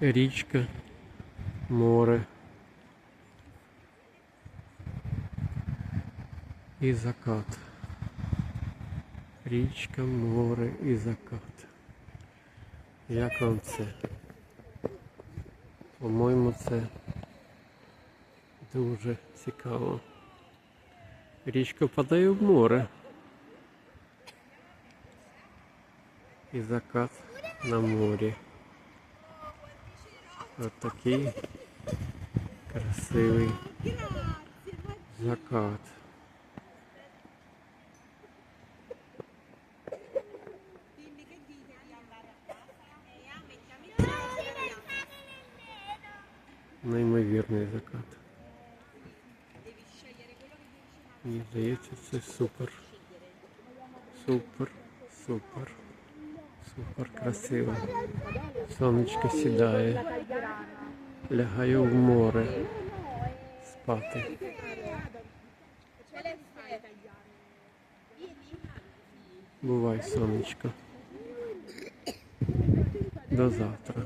річка, море. І закат. Річка, море і закат. Як вам це? По-моєму, це дуже цікаво. Річка впадає в море. І закат на морі. Ось такий красивий закат. Неймовірний закат. Мені здається, це супер. Супер, супер, супер красиво. Сонечко сідає. Лягаю в море спати. Бувай, сонечко. До завтра.